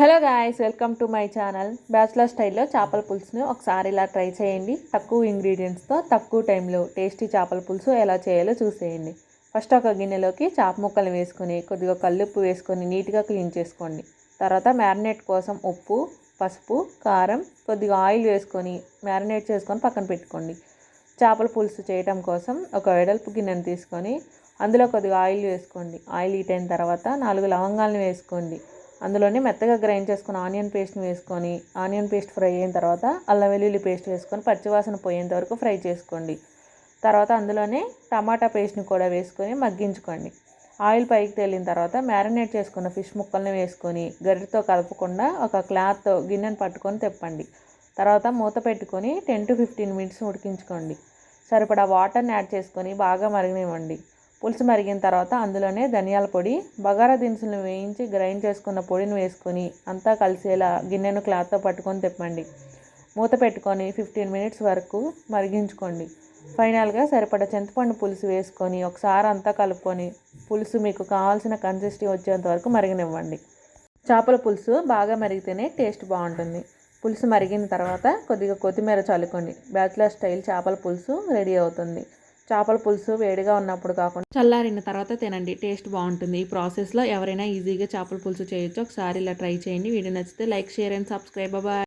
Hello guys welcome to my channel bachelor స్టైల్లో చేపల పులుసును ఒకసారి ఇలా ట్రై చేయండి. తక్కువ ఇంగ్రీడియంట్స్తో తక్కువ టైంలో టేస్టీ చేపల పులుసు ఎలా చేయాలో చూసేయండి. ఫస్ట్ ఒక గిన్నెలోకి చేప ముక్కలు వేసుకొని కొద్దిగా కల్లుప్పు వేసుకొని నీట్గా క్లీన్ చేసుకోండి. తర్వాత మ్యారినేట్ కోసం ఉప్పు పసుపు కారం కొద్దిగా ఆయిల్ వేసుకొని మ్యారినేట్ చేసుకొని పక్కన పెట్టుకోండి. చేపల పులుసు చేయటం కోసం ఒక వెడల్పు గిన్నెను తీసుకొని అందులో కొద్దిగా ఆయిల్ వేసుకోండి. ఆయిల్ హీట్ అయిన తర్వాత నాలుగు లవంగాలను వేసుకోండి. అందులోనే మెత్తగా గ్రైండ్ చేసుకుని ఆనియన్ పేస్ట్ని వేసుకొని ఆనియన్ పేస్ట్ ఫ్రై అయిన తర్వాత అల్లం వెల్లుల్లి పేస్ట్ వేసుకొని పచ్చివాసన పోయేంత వరకు ఫ్రై చేసుకోండి. తర్వాత అందులోనే టమాటా పేస్ట్ని కూడా వేసుకొని మగ్గించుకోండి. ఆయిల్ పైకి తేలిన తర్వాత మ్యారినేట్ చేసుకున్న ఫిష్ ముక్కల్ని వేసుకొని గరిటతో కలపకుండా ఒక క్లాత్ గిన్నెను పట్టుకొని తెప్పండి. తర్వాత మూత పెట్టుకొని టెన్ టు ఫిఫ్టీన్ మినిట్స్ ఉడికించుకోండి. సరిపడా వాటర్ని యాడ్ చేసుకొని బాగా మరగనివ్వండి. పులుసు మరిగిన తర్వాత అందులోనే ధనియాల పొడి బగారా దినుసులను వేయించి గ్రైండ్ చేసుకున్న పొడిని వేసుకొని అంతా కలిసేలా గిన్నెను క్లాత్తో పట్టుకొని తిప్పండి. మూత పెట్టుకొని ఫిఫ్టీన్ మినిట్స్ వరకు మరిగించుకోండి. ఫైనల్గా సరిపడ చింతపండు పులుసు వేసుకొని ఒకసారి అంతా కలుపుకొని పులుసు మీకు కావాల్సిన కన్సిస్టీ వచ్చేంత వరకు మరిగనివ్వండి. చేపల పులుసు బాగా మరిగితేనే టేస్ట్ బాగుంటుంది. పులుసు మరిగిన తర్వాత కొద్దిగా కొత్తిమీర చల్లుకోండి. బ్యాచులర్ స్టైల్ చేపల పులుసు రెడీ అవుతుంది. చేపల పులుసు వేడిగా ఉన్నప్పుడు కాకుండా చల్లారిన తర్వాత తినండి. టేస్ట్ బాగుంటుంది. ఈ ప్రాసెస్లో ఎవరైనా ఈజీగా చేపల పులుసు చేయొచ్చు. ఒకసారి ఇలా ట్రై చేయండి. వీడియో నచ్చితే like share and subscribe. Bye.